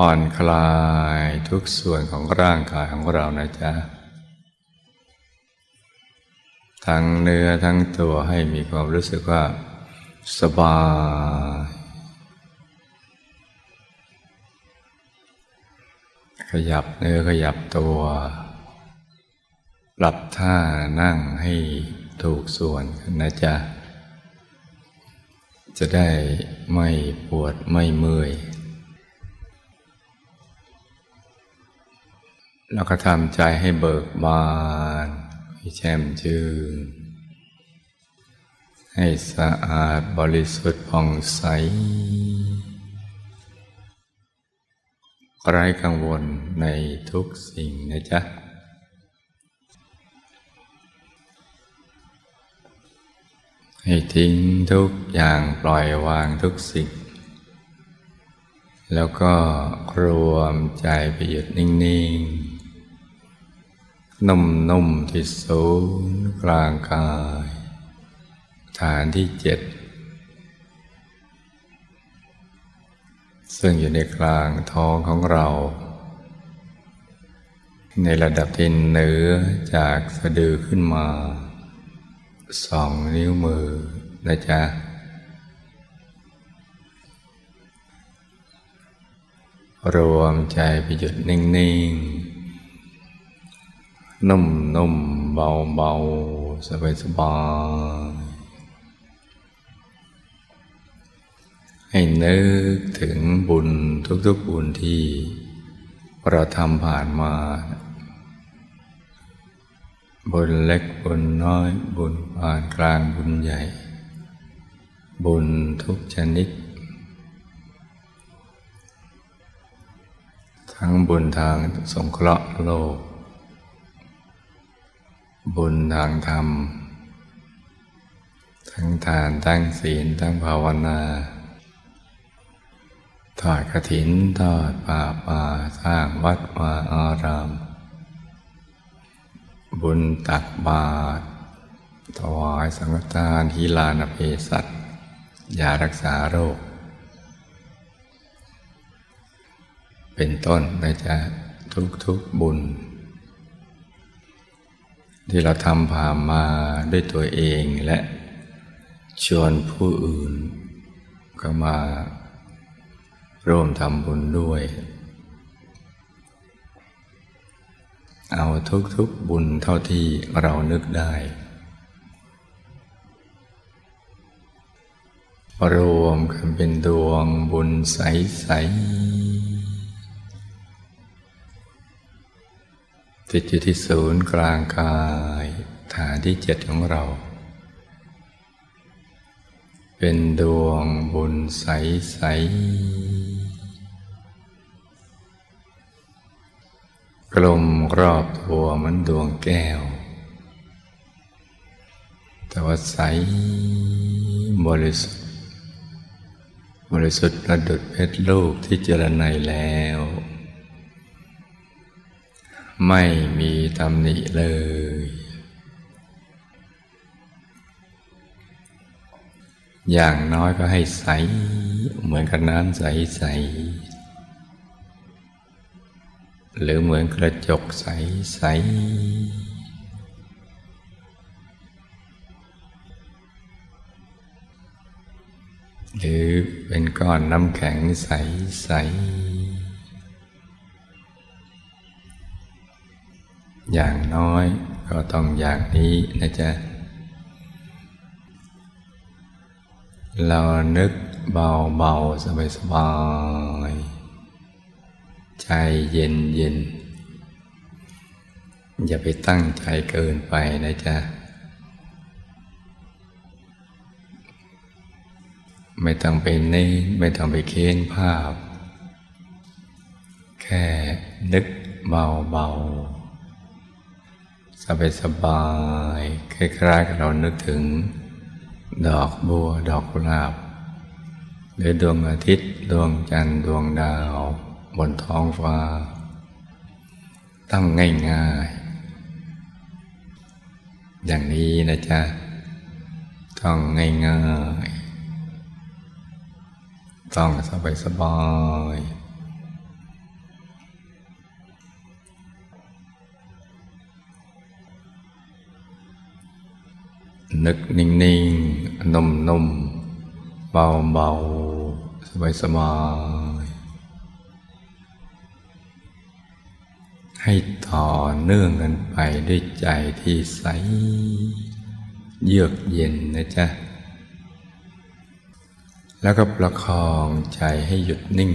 ผ่อนคลายทุกส่วนของร่างกายของเรานะจ๊ะ ทั้งเนื้อทั้งตัวให้มีความรู้สึกว่า สบาย ขยับเนื้อขยับตัว ปรับท่านั่งให้ถูกส่วนนะจ๊ะ จะได้ไม่ปวดไม่เมื่อย แล้วก็ทำใจให้เบิกบานให้แช่มชื่น ให้สะอาดบริสุทธิ์ผ่องใสไร้กังวลในทุกสิ่งนะจ๊ะ ให้ทิ้งทุกอย่างปล่อยวางทุกสิ่ง แล้วก็รวมใจไปหยุดนิ่ง ๆ นุ่มๆที่ศูนย์กลางกาย ฐานที่เจ็ด ซึ่งอยู่ในกลางท้องของเรา ในระดับที่เหนือจากสะดือขึ้นมาสองนิ้วมือนะจ๊ะรวมใจไปหยุดนิ่ง ๆ นุ่มๆเบาๆสบายๆให้นึกถึงบุญทุกๆบุญที่เราทำผ่านมาบุญเล็กบุญน้อยบุญปานกลางบุญใหญ่ บุญทุกชนิด ทั้งบุญทางสงเคราะห์โลก บุญทางธรรม ทั้งทานทั้งศีลทั้งภาวนาทอดกระถินทอดป่าป่าสร้างวัดวาอาราม บุญตักบาตรถวายสังฆทานทีลานเพสัตยารักษาโรค เป็นต้นนะจ๊ะทุกทุกบุญ ที่เราทำผ่านมาด้วยตัวเองและชวนผู้อื่น ก็มาร่วมทำบุญด้วย เอาทุกๆบุญเท่าที่เรานึกได้ รวมกันเป็นดวงบุญใสๆ ติดอยู่ที่ศูนย์กลางกายฐานที่เจ็ดของเรา เป็นดวงบุญใสๆกลมรอบตัวเหมันดวงแก้ว แต่ว่าใสบริสุทธิ์บริสุทธิ์ประดุดเพชรลูกที่เจรไนแล้ว ไม่มีตำหนิเลย อย่างน้อยก็ให้ใส เหมือนกับน้ำใสๆหรือเหมือนกระจกใสๆหรือเป็นก้อนน้ำแข็งใสๆ อย่างน้อยก็ต้องอย่างนี้นะจ๊ะ เรานึกเบาๆ สบายๆ ใจเย็นเย็นๆอย่าไปตั้งใจเกินไปนะจ๊ะ ไม่ต้องไปเน้นไม่ต้องไปเค้นภาพ แค่นึกเบาๆ สบายสบายคล้ายๆกับเรานึกถึง ดอกบัว ดอกกุหลาบ หรือดวงอาทิตย์ ดวงจันทร์ ดวงดาว บนท้องฟ้าต้องง่ายๆ อย่างนี้นะจ๊ะต้องง่ายๆ ต้องสบายสบาย นึกนิ่งๆ นุ่มๆ เบาๆ สบายๆ ให้ต่อเนื่องกันไปด้วยใจที่ใส เยือกเย็นนะจ๊ะ แล้วก็ประคองใจให้หยุดนิ่ง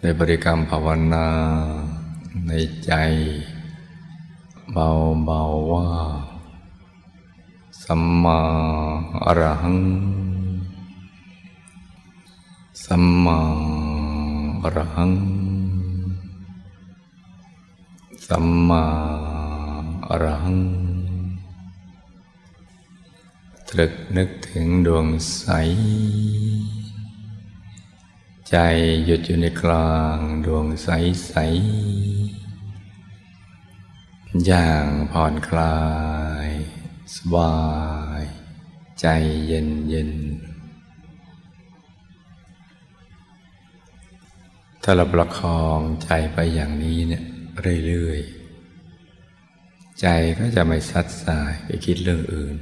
ในบริกรรมภาวนาในใจ เบาเบาว่า สัมมาอรหัง สัมมาอรหัง สัมมาอรหัง ตรึกนึกถึงดวงใส ใจหยุดอยู่ในกลางดวงใสใส อย่างผ่อนคลาย สบาย ใจเย็นเย็นถ้าเราประคองใจไปอย่างนี้เนี่ยเรื่อยๆ ใจก็จะไม่ซัดสายไปคิดเรื่องอื่น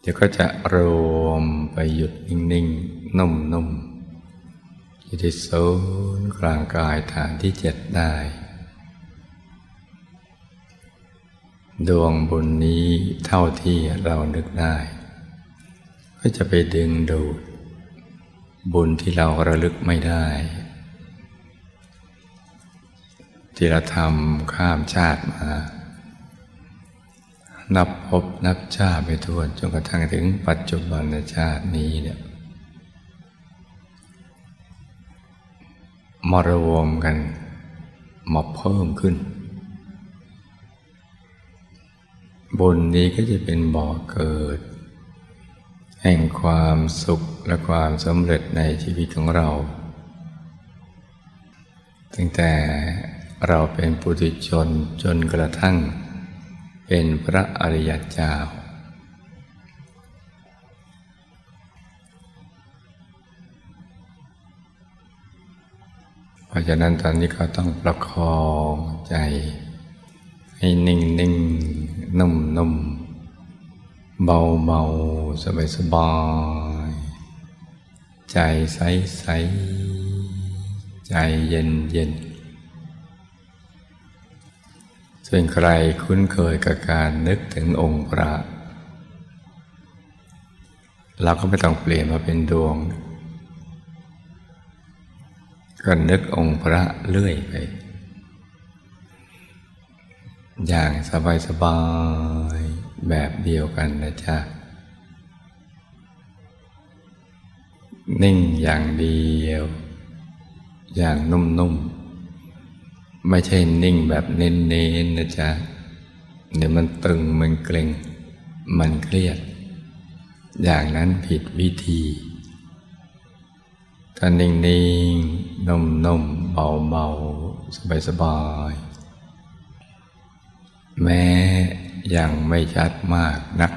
เดี๋ยวก็จะรวมไปหยุดนิ่งๆ นุ่มๆอยู่ที่ศูนย์กลางกายฐานที่เจ็ดได้ ดวงบุญนี้เท่าที่เรานึกได้ ก็จะไปดึงดูด บุญที่เราระลึกไม่ได้ ที่เราทำข้ามชาติมา นับพบนับชาติไปทั่วจนกระทั่งถึงปัจจุบันชาตินี้เนี่ยมารวมกันมาเพิ่มขึ้น บุญนี้ก็จะเป็นบ่อเกิด แห่งความสุขและความสำเร็จในชีวิตของเรา ตั้งแต่เราเป็นปุถุชนจนกระทั่ง เป็นพระอริยเจ้าเพราะฉะนั้นตอนนี้ก็ต้องประคองใจ ให้นิ่งนิ่งนุ่มนุ่มเบาเบาสบายสบายใจใสใสใจเย็นเย็นส่วนใครคุ้นเคยกับการนึกถึงองค์พระเราก็ไม่ต้องเปลี่ยนมาเป็นดวง ก็นึกองค์พระเรื่อยไป อย่างสบายสบายๆแบบเดียวกันนะจ๊ะ นิ่งอย่างเดียว อย่างนุ่มๆ ไม่ใช่นิ่งแบบเน้นๆนะจ๊ะ เดี๋ยวมันตึงมันเกร็ง มันเครียด อย่างนั้นผิดวิธีถ้านิ่งๆนุ่มๆเบาๆสบายๆ แม้ยังไม่ชัดมากนัก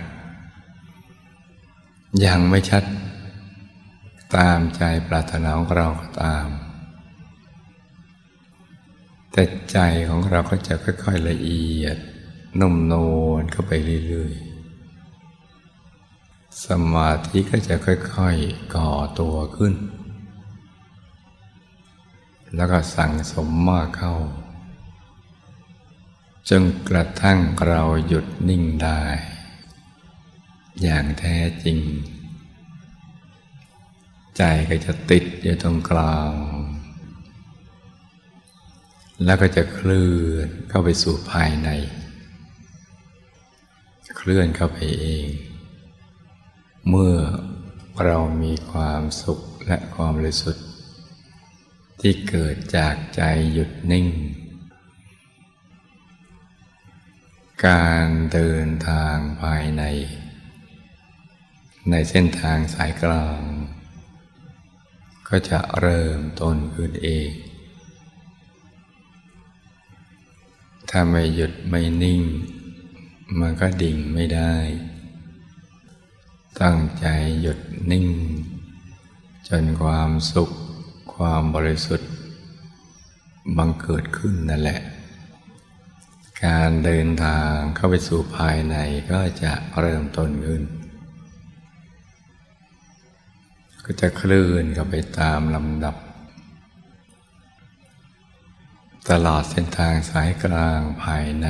ยังไม่ชัด ตามใจปรารถนาของเราก็ตาม แต่ใจของเราก็จะค่อยๆละเอียด นุ่มนวลเข้าไปเรื่อยๆ สมาธิก็จะค่อยๆก่อตัวขึ้น แล้วก็สั่งสมมากเข้า จนกระทั่งเราหยุดนิ่งได้ อย่างแท้จริง ใจก็จะติดอยู่ตรงกลาง แล้วก็จะเคลื่อนเข้าไปสู่ภายใน เคลื่อนเข้าไปเอง เมื่อเรามีความสุขและความบริสุทธิ์ที่เกิดจากใจหยุดนิ่ง การเดินทางภายใน ในเส้นทางสายกลาง ก็จะเริ่มต้นขึ้นเอง ถ้าไม่หยุดไม่นิ่ง มันก็ดิ่งไม่ได้ ตั้งใจหยุดนิ่ง จนความสุขความบริสุทธิ์บังเกิดขึ้นนั่นแหละ การเดินทางเข้าไปสู่ภายในก็จะเริ่มต้นขึ้น ก็จะเคลื่อนเข้าไปตามลำดับ ตลอดเส้นทางสายกลางภายใน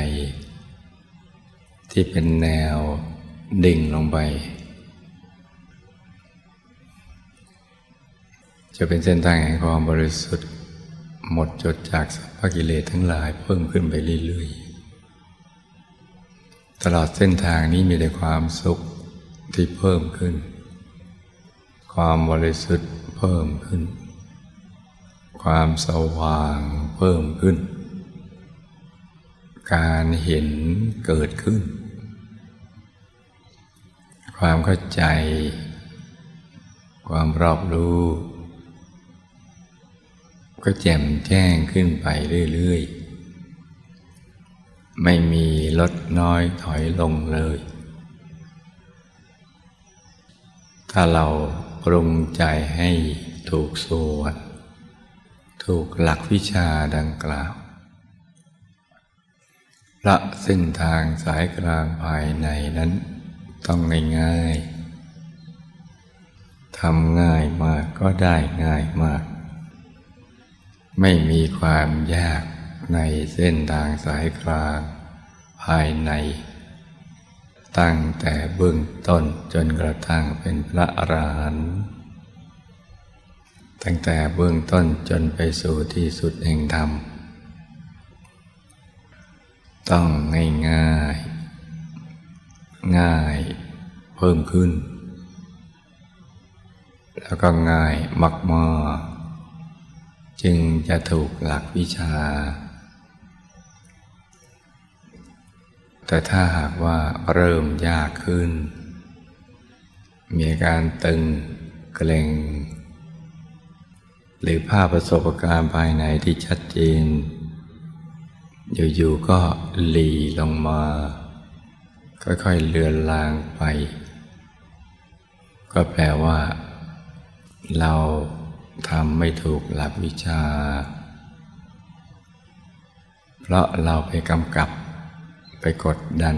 ที่เป็นแนวดิ่งลงไป จะเป็นเส้นทางแห่งความบริสุทธิ์หมดจดจากสัพพกิเลสทั้งหลายเพิ่มขึ้นไปเรื่อยๆ ลอดเส้นทางนี้มีแต่ความสุขที่เพิ่มขึ้น ความบริสุทธิ์เพิ่มขึ้น ความสว่างเพิ่มขึ้น การเห็นเกิดขึ้น ความเข้าใจ ความรอบรู้ ก็แจ่มแจ้งขึ้นไปเรื่อย ๆ ไม่มีลด น้อยถอยลงเลย ถ้าเราปรุงใจให้ถูกส่วน ถูกหลักวิชาดังกล่าวละเส้นทางสายกลางภายในนั้นต้องง่ายๆทำง่ายมากก็ได้ง่ายมาก ไม่มีความยากในเส้นทางสายกลาง ภายใน ตั้งแต่เบื้องต้นจนกระทั่งเป็นพระอรหันต์ตั้งแต่เบื้องต้นจนไปสู่ที่สุดแห่งธรรม ต้องง่ายง่าย ง่ายเพิ่มขึ้น แล้วก็ง่ายมากๆจึงจะถูกหลักวิชา แต่ถ้าหากว่าเริ่มยากขึ้น มีอาการตึงเกร็ง หรือภาพประสบการณ์ภายในที่ชัดเจน อยู่ๆก็หลีลงมา ค่อยๆเลือนลางไป ก็แปลว่า เราทำไม่ถูกหลักวิชา เพราะเราไปกำกับ ไปกดดัน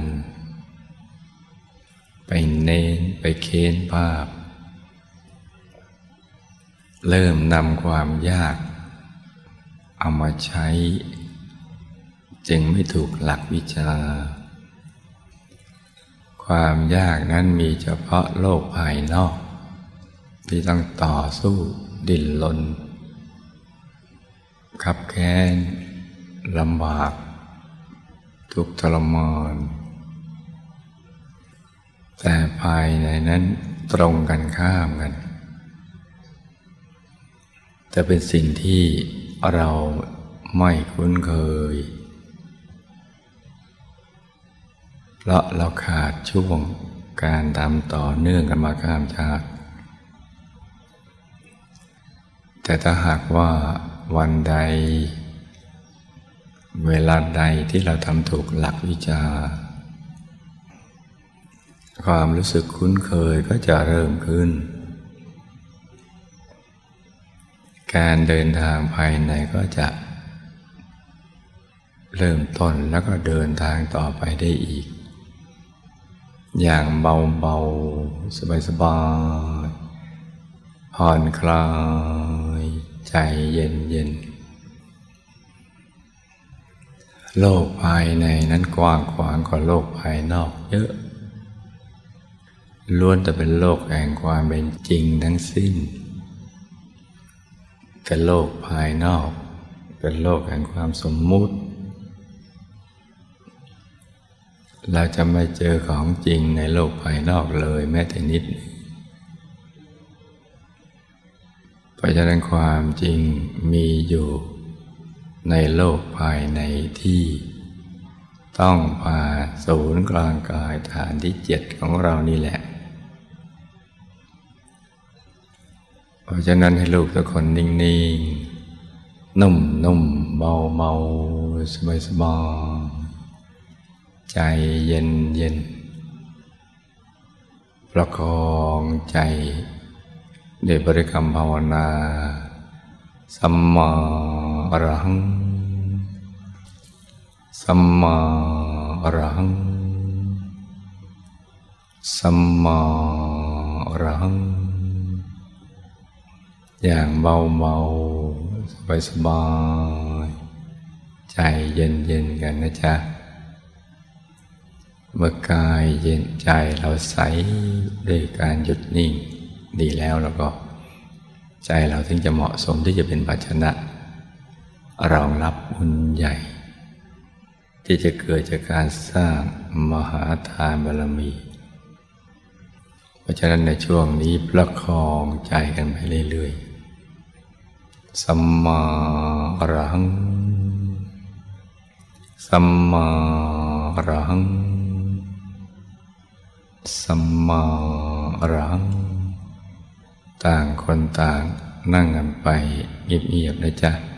ไปเน้นไปเค้นภาพ เริ่มนำความยาก เอามาใช้ จึงไม่ถูกหลักวิชา ความยากนั้นมีเฉพาะโลกภายนอก ที่ต้องต่อสู้ดิ้นรนขับแค้นลำบาก ทุกทรมานแต่ภายในนั้นตรงกันข้ามกันจะเป็นสิ่งที่เราไม่คุ้นเคย เพราะเราขาดช่วงการทำต่อเนื่องกันมาข้ามชาติ แต่ถ้าหากว่าวันใด เวลาใดที่เราทำถูกหลักวิชา ความรู้สึกคุ้นเคยก็จะเริ่มขึ้น การเดินทางภายในก็จะ เริ่มต้นแล้วก็เดินทางต่อไปได้อีก อย่างเบาๆ สบายๆผ่อนคลาย ใจเย็นๆ โลกภายในนั้นกว้างขวางกว่าโลกภายนอกเยอะ ล้วนแต่เป็นโลกแห่งความเป็นจริงทั้งสิ้น แต่โลกภายนอก เป็นโลกแห่งความสมมุติ เราจะไม่เจอของจริงในโลกภายนอกเลยแม้แต่นิดเพราะฉะนั้นความจริงมีอยู่ ในโลกภายในที่ ต้องผ่าศูนย์กลางกายฐานที่เจ็ดของเรานี่แหละ เพราะฉะนั้นให้ลูกทุกคนนิ่งๆ นุ่มนุ่มเบาเบาสบายสบายใจเย็นเย็นประคองใจด้วยบริกรรมภาวนา สัมมา อรหัง สัมมาอรหัง สัมมาอรหัง อย่างเบาเบาสบายสบาย ใจเย็นเย็นกันนะจ๊ะ เมื่อกายเย็นใจเราใสด้วยการหยุดนิ่งดีแล้วแล้วก็ ใจเราถึงจะเหมาะสมที่จะเป็นภาชนะ รองรับบุญใหญ่ ที่จะเกิดจากการสร้างมหาทานบารมี เพราะฉะนั้นในช่วงนี้ประคองใจกันไปเรื่อยๆ สัมมาอรหัง สัมมาอรหัง สัมมาอรหัง ต่างคนต่างนั่งกันไปเงียบๆนะจ๊ะ